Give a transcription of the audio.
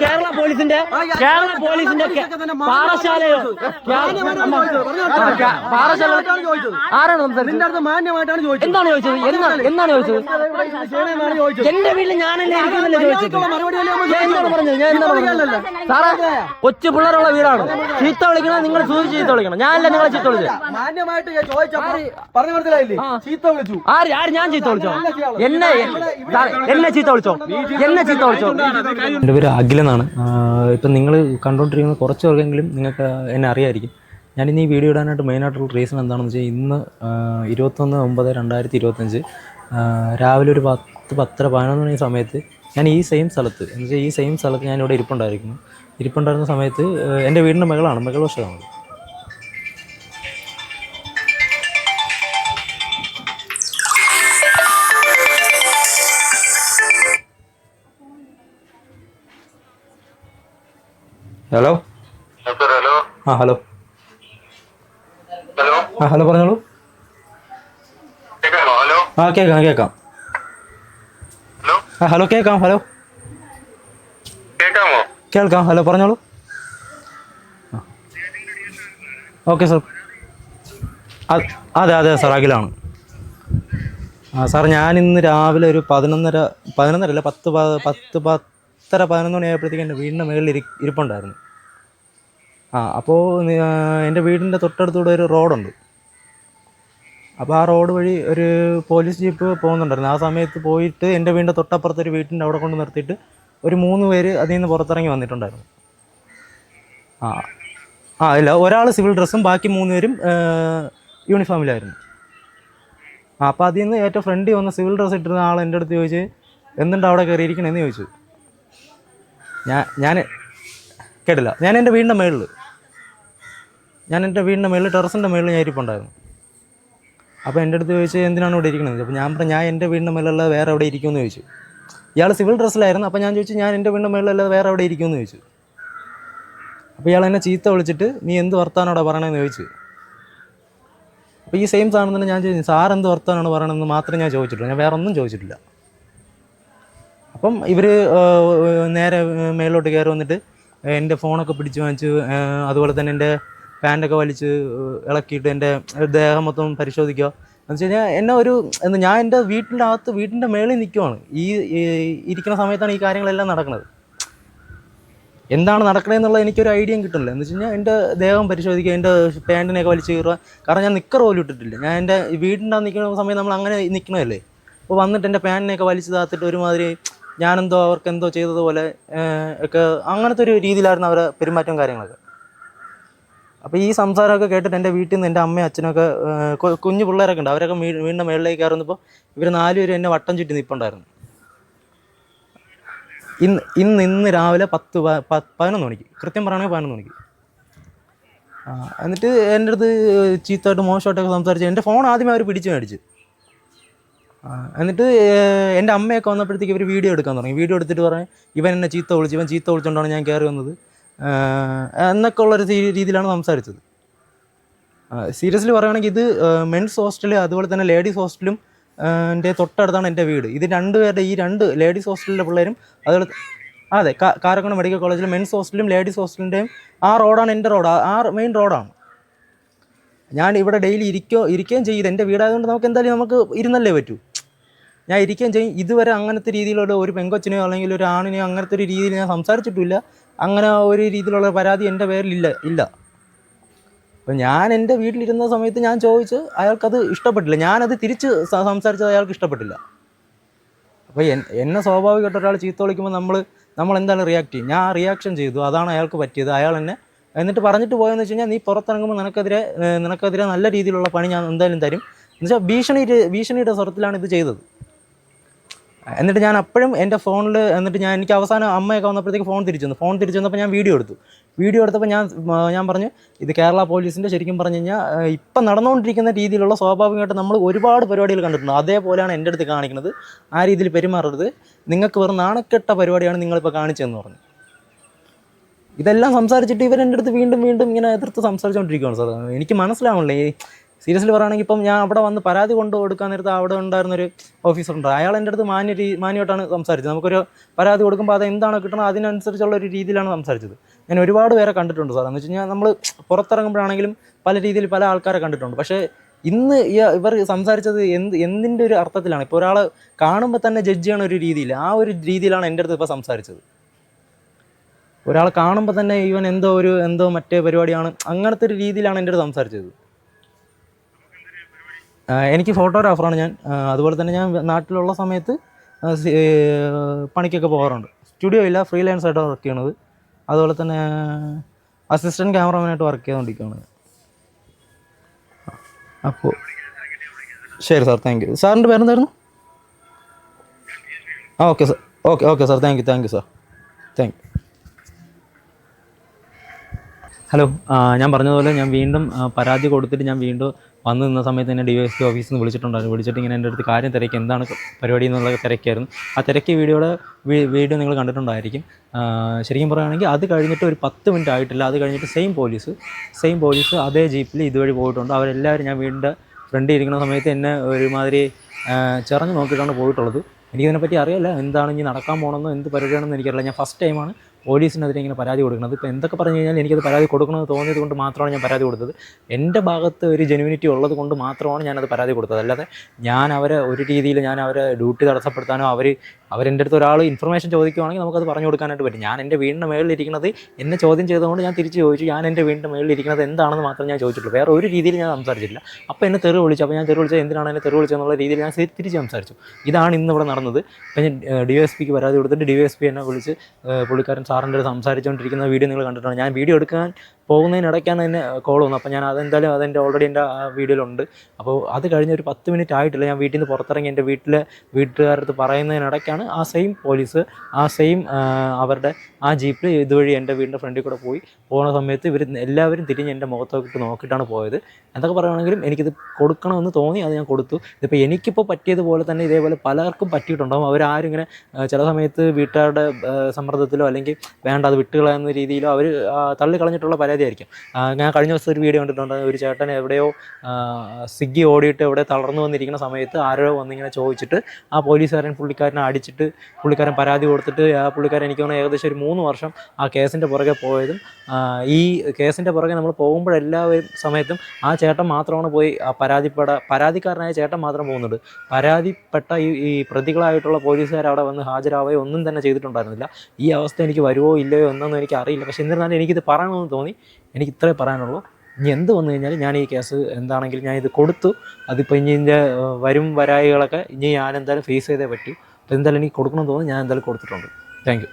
കേരള പോലീസിന്റെ കേരള പോലീസിന്റെ പാറശാലയോ പാറശാല. ആരാണ് സംസാരിച്ചത്? മാന്യമായിട്ടാണ് ചോദിച്ചത്. എന്താണ് ചോദിച്ചത്? എന്താണ് എന്താണ് ചോദിച്ചത്? എന്റെ വീട്ടിൽ ഞാനല്ലേ ഇരിക്കുന്നല്ലേ ചോദിച്ചത്? ഞാൻ എന്താണ് പറഞ്ഞത്? ഞാൻ എന്താണ് പറഞ്ഞത്? സാറേ കൊച്ചു പിള്ളേരുള്ള വീടാണ്. ചീത്ത വിളിക്കണം നിങ്ങൾ സൂചിച്ച് ചീത്ത വിളിക്കണം. ഞാനല്ല നിങ്ങളെ ചീത്ത വിളിച്ചത്? മാന്യമായിട്ട് ചോദിച്ചു പറഞ്ഞു മനസ്സിലായില്ലേ? ചീത്ത വിളിച്ചു. ആര് ആര് ഞാൻ ചീത്ത വിളിച്ചോ? എന്നെ സാറേ, എന്നെ ചീത്ത വിളിച്ചോ? എന്നെ ചീത്ത വിളിച്ചോ? എന്റെ പേര് അഖിൽ എന്നാണ്. ഇപ്പം നിങ്ങൾ കണ്ടുകൊണ്ടിരിക്കുന്ന കുറച്ച് പേർക്കെങ്കിലും നിങ്ങൾക്ക് എന്നെ അറിയായിരിക്കും. ഞാൻ ഇന്ന് ഈ വീഡിയോ ഇടാനായിട്ട് മെയിനായിട്ടുള്ള റീസൺ എന്താണെന്ന് വെച്ചാൽ ഇന്ന് ഇരുപത്തൊന്ന് ഒമ്പത് രണ്ടായിരത്തി ഇരുപത്തഞ്ച് രാവിലെ ഒരു പത്ത് പത്തര പതിനൊന്ന് മണി സമയത്ത് ഞാൻ ഈ സെയിം സ്ഥലത്ത് എന്ന് വെച്ചാൽ ഈ സെയിം സ്ഥലത്ത് ഞാൻ ഇവിടെ ഇരിപ്പുണ്ടായിരിക്കുന്നു. ഇരിപ്പുണ്ടായിരുന്ന സമയത്ത് എന്റെ വീടിന്റെ മകളാണ് മകൾ വശമാണ്. ഹലോ ഹലോ ആ ഹലോ ഹലോ ആ ഹലോ പറഞ്ഞോളൂ. ആ കേൾക്കാം കേൾക്കാം. ഹലോ ആ ഹലോ കേൾക്കാം ഹലോ കേൾക്കാമോ? കേൾക്കാം ഹലോ പറഞ്ഞോളൂ. ഓക്കെ സാർ അതെ അതെ സാർ അഖിലാണ്. ആ സാർ ഞാൻ ഇന്ന് രാവിലെ ഒരു പതിനൊന്നര പതിനൊന്നര അല്ല പത്ത് പത്ത് പത്തര പതിനൊന്ന് മണിയായപ്പോഴത്തേക്ക് എന്റെ വീടിന്റെ മുകളിൽ ഇരി ഇരിപ്പുണ്ടായിരുന്നു. ആ അപ്പോൾ എന്റെ വീടിന്റെ തൊട്ടടുത്തൂടെ ഒരു റോഡുണ്ട്. അപ്പോൾ ആ റോഡ് വഴി ഒരു പോലീസ് ജീപ്പ് പോകുന്നുണ്ടായിരുന്നു. ആ സമയത്ത് പോയിട്ട് എന്റെ വീടിന്റെ തൊട്ടപ്പുറത്ത് ഒരു വീട്ടിന്റെ അവിടെ കൊണ്ട് നിർത്തിയിട്ട് ഒരു മൂന്ന് പേര് അതിൽ നിന്ന് പുറത്തിറങ്ങി വന്നിട്ടുണ്ടായിരുന്നു. ആ ആ ഇല്ല ഒരാൾ സിവിൽ ഡ്രസ്സും ബാക്കി മൂന്ന് പേരും യൂണിഫോമിലായിരുന്നു. ആ അപ്പോൾ അതിൽ നിന്ന് ഏറ്റവും ഫ്രണ്ടിൽ വന്ന സിവിൽ ഡ്രസ്സ് ഇട്ടിരുന്ന ആൾ എന്റെ അടുത്ത് ചോദിച്ച് എന്തുണ്ട് അവിടെ കയറിയിരിക്കണമെന്ന് ചോദിച്ചു. ഞാൻ ഞാൻ കേട്ടില്ല. ഞാൻ എന്റെ വീടിന്റെ മേളിൽ ഞാൻ എന്റെ വീടിന്റെ മേളിൽ ടെറസിന്റെ മേളിൽ ഞാൻ ഇരിപ്പുണ്ടായിരുന്നു. അപ്പോൾ എന്റെ അടുത്ത് ചോദിച്ചു എന്തിനാണ് ഇവിടെ ഇരിക്കുന്നത്? അപ്പോൾ ഞാൻ പറഞ്ഞു ഞാൻ എന്റെ വീടിന്റെ മേലല്ലാതെ വേറെ എവിടെ ഇരിക്കുമെന്ന് ചോദിച്ചു. ഇയാൾ സിവിൽ ഡ്രസ്സിലായിരുന്നു അപ്പോൾ ഞാൻ ചോദിച്ചു ഞാൻ എന്റെ വീടിന്റെ മേളിലല്ലാതെ വേറെ എവിടെ ഇരിക്കുമെന്ന് ചോദിച്ചു. അപ്പോൾ ഇയാൾ എന്നെ ചീത്ത വിളിച്ചിട്ട് നീ എന്ത് വർത്താനോടെ പറയണമെന്ന് ചോദിച്ചു. അപ്പോൾ ഈ സെയിം സാധനം തന്നെ ഞാൻ ചോദിച്ചു സാർ എന്ത് വർത്താനാണ് പറയണമെന്ന് മാത്രമേ ഞാൻ ചോദിച്ചിട്ടുള്ളൂ ഞാൻ വേറെ ഒന്നും ചോദിച്ചിട്ടില്ല. അപ്പം ഇവർ നേരെ മേലോട്ട് കയറി വന്നിട്ട് എന്റെ ഫോണൊക്കെ പിടിച്ച് വാങ്ങിച്ച് അതുപോലെ തന്നെ എന്റെ പാന്റൊക്കെ വലിച്ച് ഇളക്കിയിട്ട് എന്റെ ദേഹം മൊത്തം പരിശോധിക്കുക. എന്ന് വെച്ച് കഴിഞ്ഞാൽ എന്നെ ഒരു എന്ന് ഞാൻ എന്റെ വീട്ടിന്റെ അകത്ത് വീട്ടിന്റെ മേളിൽ നിൽക്കുവാണ് ഈ ഇരിക്കുന്ന സമയത്താണ് ഈ കാര്യങ്ങളെല്ലാം നടക്കുന്നത്. എന്താണ് നടക്കണതെന്നുള്ള എനിക്കൊരു ഐഡിയയും കിട്ടുന്നില്ല. എന്ന് വെച്ച് കഴിഞ്ഞാൽ എന്റെ ദേഹം പരിശോധിക്കുക എന്റെ പാന്റിനെയൊക്കെ വലിച്ച് കയറുക കാരണം ഞാൻ നിക്കർ പോലും ഇട്ടിട്ടില്ല. ഞാൻ എന്റെ വീടിന്റെ നിൽക്കുന്ന സമയം നമ്മൾ അങ്ങനെ നിൽക്കണമല്ലേ അപ്പോൾ വന്നിട്ട് എന്റെ പാന്റിനെയൊക്കെ വലിച്ച് താത്തിട്ട് ഒരുമാതിരി ഞാനെന്തോ അവർക്ക് എന്തോ ചെയ്തതുപോലെ ഒക്കെ അങ്ങനത്തെ ഒരു രീതിയിലായിരുന്നു അവരെ പെരുമാറ്റവും കാര്യങ്ങളൊക്കെ. അപ്പോൾ ഈ സംസാരമൊക്കെ കേട്ടിട്ട് എന്റെ വീട്ടിൽ നിന്ന് എന്റെ അമ്മയും അച്ഛനൊക്കെ കുഞ്ഞു പിള്ളേരൊക്കെ ഉണ്ട്. അവരൊക്കെ വീണ്ടും മേളിലേക്ക് കയറുന്നപ്പോൾ ഇവർ നാലുപേരും എന്നെ വട്ടം ചുറ്റി നിൽപ്പുണ്ടായിരുന്നു ഇന്ന് ഇന്ന് ഇന്ന് രാവിലെ പത്ത് പതിനൊന്ന് മണിക്ക്. കൃത്യം പറയുകയാണെങ്കിൽ പതിനൊന്ന് മണിക്ക്. എന്നിട്ട് എന്റെ അടുത്ത് ചീത്തമായിട്ട് മോശമായിട്ടൊക്കെ സംസാരിച്ച് എന്റെ ഫോൺ ആദ്യമേ അവർ പിടിച്ച് മേടിച്ച്. എന്നിട്ട് എന്റെ അമ്മയൊക്കെ വന്നപ്പോഴത്തേക്ക് ഇവർ വീഡിയോ എടുക്കാൻ തുടങ്ങി. വീഡിയോ എടുത്തിട്ട് പറഞ്ഞു ഇവൻ എന്നെ ചീത്ത വിളിച്ച് ഇവൻ ചീത്ത വിളിച്ചുകൊണ്ടാണ് ഞാൻ കയറി വന്നത്. എന്നൊക്കെ ഉള്ളൊരു രീതിയിലാണ് സംസാരിച്ചത്. സീരിയസ്ലി പറയുകയാണെങ്കിൽ ഇത് മെൻസ് ഹോസ്റ്റൽ അതുപോലെ തന്നെ ലേഡീസ് ഹോസ്റ്റലും എന്റെ തൊട്ടടുത്താണ് എന്റെ വീട്. ഇത് രണ്ട് രണ്ടുപേരുടെ ഈ രണ്ട് ലേഡീസ് ഹോസ്റ്റലിലെ പിള്ളേരും അതുപോലെ അതെ കാരക്കണം മെഡിക്കൽ കോളേജിൽ മെൻസ് ഹോസ്റ്റലും ലേഡീസ് ഹോസ്റ്റലിന്റെയും ആ റോഡാണ് എന്റെ റോഡ്. ആ മെയിൻ റോഡാണ്. ഞാൻ ഇവിടെ ഡെയിലി ഇരിക്കോ ഇരിക്കുകയും ചെയ്യും. എന്റെ വീടായതുകൊണ്ട് നമുക്ക് എന്തായാലും നമുക്ക് ഇരുന്നല്ലേ പറ്റൂ. ഞാൻ ഇരിക്കുകയും ചെയ്യും. ഇതുവരെ അങ്ങനത്തെ രീതിയിലുള്ള ഒരു പെങ്കൊച്ചിനെയോ അല്ലെങ്കിൽ ഒരു ആണിനെയോ അങ്ങനത്തെ ഒരു രീതിയിൽ ഞാൻ സംസാരിച്ചിട്ടില്ല അങ്ങനെ ഒരു രീതിയിലുള്ള പരാതി എന്റെ പേരിലില്ല ഇല്ല. അപ്പം ഞാൻ എന്റെ വീട്ടിലിരുന്ന സമയത്ത് ഞാൻ ചോദിച്ച് അയാൾക്കത് ഇഷ്ടപ്പെട്ടില്ല. ഞാനത് തിരിച്ച് സംസാരിച്ചത് അയാൾക്ക് ഇഷ്ടപ്പെട്ടില്ല. അപ്പോൾ എൻ- എന്നെ സ്വാഭാവികമായിട്ട് ഒരാൾ ചീത്ത വിളിക്കുമ്പോൾ നമ്മൾ നമ്മൾ എന്താണ് റിയാക്ട് ചെയ്യും? ഞാൻ റിയാക്ഷൻ ചെയ്തു. അതാണ് അയാൾക്ക് പറ്റിയത്. അയാൾ എന്നെ എന്നിട്ട് പറഞ്ഞിട്ട് പോയെന്ന് വെച്ച് കഴിഞ്ഞാൽ നീ പുറത്തിറങ്ങുമ്പോൾ നിനക്കെതിരെ നിനക്കെതിരെ നല്ല രീതിയിലുള്ള പണി ഞാൻ എന്തായാലും തരും. എന്നുവെച്ചാൽ ഭീഷണി ഭീഷണിയുടെ സ്വരത്തിലാണ് ഇത് ചെയ്തത്. എന്നിട്ട് ഞാൻ അപ്പോഴും എന്റെ ഫോണിൽ എന്നിട്ട് ഞാൻ എനിക്ക് അവസാനം അമ്മയൊക്കെ വന്നപ്പോഴത്തേക്ക് ഫോൺ തിരിച്ചു ഫോൺ തിരിച്ചു വന്നപ്പോൾ ഞാൻ വീഡിയോ എടുത്തു. വീഡിയോ എടുത്തപ്പോൾ ഞാൻ ഞാൻ പറഞ്ഞു ഇത് കേരള പോലീസിന്റെ ശരിക്കും പറഞ്ഞു കഴിഞ്ഞാൽ ഇപ്പം നടന്നുകൊണ്ടിരിക്കുന്ന രീതിയിലുള്ള സ്വാഭാവികമായിട്ട് നമ്മൾ ഒരുപാട് പരിപാടികൾ കണ്ടിട്ടുണ്ട്. അതേപോലെയാണ് എന്റെ അടുത്ത് കാണിക്കുന്നത്. ആ രീതിയിൽ പെരുമാറരുത്. നിങ്ങൾക്ക് വെറും നാണക്കെട്ട പരിപാടിയാണ് നിങ്ങളിപ്പോൾ കാണിച്ചതെന്ന് പറഞ്ഞു. ഇതെല്ലാം സംസാരിച്ചിട്ട് ഇവർ എന്റെ അടുത്ത് വീണ്ടും വീണ്ടും ഇങ്ങനെ എതിർത്ത് സംസാരിച്ചുകൊണ്ടിരിക്കുകയാണ് സാർ. എനിക്ക് മനസ്സിലാവണില്ലേ സീരിയസ്ലി പറയുകയാണെങ്കിൽ ഇപ്പം ഞാൻ അവിടെ വന്ന് പരാതി കൊണ്ടു കൊടുക്കാൻ നേരത്ത് അവിടെ ഉണ്ടായിരുന്നൊരു ഓഫീസറുണ്ട് അയാൾ എന്റെ അടുത്ത് മാന്യ രീ മാന്യമായിട്ടാണ് സംസാരിച്ചത്. നമുക്കൊരു പരാതി കൊടുക്കുമ്പോൾ അത് എന്താണോ കിട്ടണം അതിനനുസരിച്ചുള്ള ഒരു രീതിയിലാണ് സംസാരിച്ചത്. ഞാൻ ഒരുപാട് പേരെ കണ്ടിട്ടുണ്ട് സാർ. എന്ന് വെച്ച് കഴിഞ്ഞാൽ നമ്മൾ പുറത്തിറങ്ങുമ്പോഴാണെങ്കിലും പല രീതിയിൽ പല ആൾക്കാരെ കണ്ടിട്ടുണ്ട്. പക്ഷേ ഇന്ന് ഇവർ സംസാരിച്ചത് എന്ത് എന്തിന്റെ ഒരു അർത്ഥത്തിലാണ്? ഇപ്പോൾ ഒരാളെ കാണുമ്പോൾ തന്നെ ജഡ്ജ് ചെയ്യണ ഒരു രീതിയിൽ ആ ഒരു രീതിയിലാണ് എന്റെ അടുത്ത് ഇപ്പോൾ സംസാരിച്ചത്. ഒരാളെ കാണുമ്പോൾ തന്നെ ഇവൻ എന്തോ ഒരു എന്തോ മറ്റേ പരിപാടിയാണ് അങ്ങനത്തെ ഒരു രീതിയിലാണ് എന്റെ അടുത്ത് സംസാരിച്ചത്. എനിക്ക് ഫോട്ടോഗ്രാഫറാണ് ഞാൻ. അതുപോലെ തന്നെ ഞാൻ നാട്ടിലുള്ള സമയത്ത് പണിക്കൊക്കെ പോകാറുണ്ട്. സ്റ്റുഡിയോ ഇല്ല ഫ്രീലാൻസ് ആയിട്ട് വർക്ക് ചെയ്യണത്. അതുപോലെ തന്നെ അസിസ്റ്റന്റ് ക്യാമറമാനായിട്ട് വർക്ക് ചെയ്തുകൊണ്ടിരിക്കുകയാണ് അപ്പോൾ ശരി സാർ താങ്ക് യു സാറിന്റെ പേരെന്തായിരുന്നു? ആ okay sir okay okay sir thank you thank you sir thank you hello ഞാൻ പറഞ്ഞതുപോലെ ഞാൻ വീണ്ടും പരാതി കൊടുത്തിട്ട് ഞാൻ വീണ്ടും വന്ന് നിന്ന സമയത്ത് തന്നെ ഡി വൈ എസ് പി ഓഫീസിൽ നിന്ന് വിളിച്ചിട്ടുണ്ടായിരുന്നു വിളിച്ചിട്ട് ഇങ്ങനെ എന്റെ അടുത്ത് കാര്യം തിരക്കി എന്താണ് പരിപാടി എന്നുള്ള തിരക്കായിരുന്നു ആ തിരക്കി വീഡിയോയുടെ വീഡിയോ നിങ്ങൾ കണ്ടിട്ടുണ്ടായിരിക്കും. ശരിക്കും പറയുകയാണെങ്കിൽ അത് കഴിഞ്ഞിട്ട് ഒരു പത്ത് മിനിറ്റ് ആയിട്ടില്ല. അത് കഴിഞ്ഞിട്ട് സെയിം പോലീസ് സെയിം പോലീസ് അതേ ജീപ്പിൽ ഇതുവഴി പോയിട്ടുണ്ട്. അവരെല്ലാവരും ഞാൻ വീടിന്റെ ഫ്രണ്ടിൽ ഇരിക്കുന്ന സമയത്ത് എന്നെ ഒരുമാതിരി ചെറഞ്ഞ് നോക്കിയിട്ടാണ് പോയിട്ടുള്ളത്. എനിക്കതിനെപ്പറ്റി അറിയില്ല. എന്താണ് ഇനി നടക്കാൻ പോകണമെന്നോ എന്ത് പരിപാടിയാണെന്ന് എനിക്കറിയില്ല. ഞാൻ ഫസ്റ്റ് ടൈമാണ് പോലീസിനെതിരെ ഇങ്ങനെ പരാതി കൊടുക്കുന്നത്. ഇപ്പോൾ എന്തൊക്കെ പറഞ്ഞു കഴിഞ്ഞാൽ എനിക്കത് പരാതി കൊടുക്കണമെന്ന് തോന്നിയത് കൊണ്ട് മാത്രമാണ് ഞാൻ പരാതി കൊടുത്തത്. എന്റെ ഭാഗത്ത് ഒരു ജെനുവിനിറ്റി ഉള്ളത് കൊണ്ട് മാത്രമാണ് ഞാനത് പരാതി കൊടുത്തത്. അല്ലാതെ ഞാൻ അവരെ ഒരു രീതിയിൽ ഞാൻ അവരെ ഡ്യൂട്ടി തടസ്സപ്പെടുത്താനോ അവർ അവരെന്റെ അടുത്ത് ഒരാൾ ഇൻഫർമേഷൻ ചോദിക്കുവാണെങ്കിൽ നമുക്കത് പറഞ്ഞു കൊടുക്കാനായിട്ട് പറ്റും. ഞാൻ എന്റെ വീടിന്റെ മേളിലിരിക്കുന്നത് എന്നെ ചോദ്യം ചെയ്തുകൊണ്ട് ഞാൻ തിരിച്ച് ചോദിച്ചു ഞാൻ എന്റെ വീടിന്റെ മേളിലിരിക്കുന്നത് എന്താണെന്ന് മാത്രം ഞാൻ ചോദിച്ചിട്ടുള്ളൂ. വേറെ ഒരു രീതിയിൽ ഞാൻ സംസാരിച്ചില്ല അപ്പോൾ എന്നെ തെറി വിളിച്ചു. അപ്പോൾ ഞാൻ തെറി വിളിച്ചത് എന്തിനാണ് എന്നെ തെറി വിളിച്ചതെന്നുള്ള രീതിയിൽ ഞാൻ തിരി- തിരിച്ച് സംസാരിച്ചു. ഇതാണ് ഇന്ന് ഇവിടെ നടന്നത്. അപ്പോൾ ഞാൻ ഡി എസ് പിക്ക് പരാതി കൊടുത്തിട്ട് ഡി എസ് പി എന്നെ വിളിച്ച് പുള്ളിക്കാരൻ സാറിന്റെ സംസാരിച്ചുകൊണ്ടിരിക്കുന്ന വീഡിയോ നിങ്ങൾ കണ്ടിട്ടുണ്ട് ഞാൻ വീഡിയോ എടുക്കാൻ പോകുന്നതിനിടയ്ക്കാണ് എന്നെ കോൾ വന്നത്. അപ്പോൾ ഞാൻ അതെന്തായാലും അതെന്റെ ഓൾറെഡി എന്റെ വീഡിയോയിലുണ്ട് അപ്പോൾ അത് കഴിഞ്ഞ് ഒരു പത്ത് മിനിറ്റ് ആയിട്ടില്ല. ഞാൻ വീട്ടിൽ നിന്ന് പുറത്തിറങ്ങി എന്റെ വീട്ടിലെ വീട്ടുകാരടുത്ത് പറയുന്നതിനിടയ്ക്കാണ് ആ സെയിം പോലീസ് ആ സെയിം അവരുടെ ആ ജീപ്പിൽ ഇതുവഴി എന്റെ വീടിന്റെ ഫ്രണ്ടിൽ കൂടെ പോയി. പോകുന്ന സമയത്ത് ഇവർ എല്ലാവരും തിരിഞ്ഞ് എന്റെ മുഖത്തോട്ട് നോക്കിയിട്ടാണ് പോയത്. എന്തൊക്കെ പറയുകയാണെങ്കിലും എനിക്കിത് കൊടുക്കണമെന്ന് തോന്നി അത് ഞാൻ കൊടുത്തു. ഇതിപ്പോൾ എനിക്കിപ്പോൾ പറ്റിയതുപോലെ തന്നെ ഇതേപോലെ പലർക്കും പറ്റിയിട്ടുണ്ടാകും അവരാരും ഇങ്ങനെ ചില സമയത്ത് വീട്ടുകാരുടെ സമ്മർദ്ദത്തിലോ അല്ലെങ്കിൽ വേണ്ട അത് വിട്ടുകളയുന്ന രീതിയിലോ അവർ തള്ളിക്കളഞ്ഞിട്ടുള്ള പരാതിയായിരിക്കും. ഞാൻ കഴിഞ്ഞ ദിവസം ഒരു വീഡിയോ കണ്ടിട്ടുണ്ട്. ഒരു ചേട്ടൻ എവിടെയോ സ്വിഗ്ഗി ഓടിയിട്ട് എവിടെ തളർന്നു വന്നിരിക്കുന്ന സമയത്ത് ആരോ വന്നിങ്ങനെ ചോദിച്ചിട്ട് ആ പോലീസുകാരൻ പുള്ളിക്കാരനെ അടിച്ചിട്ട് പുള്ളിക്കാരൻ പരാതി കൊടുത്തിട്ട് ആ പുള്ളിക്കാരൻ എനിക്ക് തോന്നുന്നു ഏകദേശം ഒരു മൂന്ന് വർഷം ആ കേസിന്റെ പുറകെ പോയതും ഈ കേസിന്റെ പുറകെ നമ്മൾ പോകുമ്പോഴെല്ലാ സമയത്തും ആ ചേട്ടൻ മാത്രമാണ് പോയി പരാതിപ്പെട പരാതിക്കാരനായ ചേട്ടൻ മാത്രം പോകുന്നുണ്ട്. പരാതിപ്പെട്ട ഈ ഈ പ്രതികളായിട്ടുള്ള പോലീസുകാർ അവിടെ വന്ന് ഹാജരാവുകയോ ഒന്നും തന്നെ ചെയ്തിട്ടുണ്ടായിരുന്നില്ല. ഈ അവസ്ഥ എനിക്ക് വരുമോ ഇല്ലയോ എന്നൊന്നും എനിക്ക് അറിയില്ല. പക്ഷെ എന്നിരുന്നാലും എനിക്കിത് പറയണമെന്ന് തോന്നി. എനിക്ക് ഇത്രേ പറയാനുള്ളൂ. ഇനി എന്ത് വന്നു കഴിഞ്ഞാൽ ഞാൻ ഈ കേസ് എന്താണെങ്കിലും ഞാൻ ഇത് കൊടുത്തു. അതിപ്പോൾ ഇനി ഇതിന്റെ വരും വരായികളൊക്കെ ഇനി ഞാൻ എന്തായാലും ഫേസ് ചെയ്തേ പറ്റൂ. അപ്പോൾ എന്തായാലും എനിക്ക് കൊടുക്കണമെന്ന് തോന്നുന്നു ഞാൻ എന്തായാലും കൊടുത്തിട്ടുണ്ട്. താങ്ക്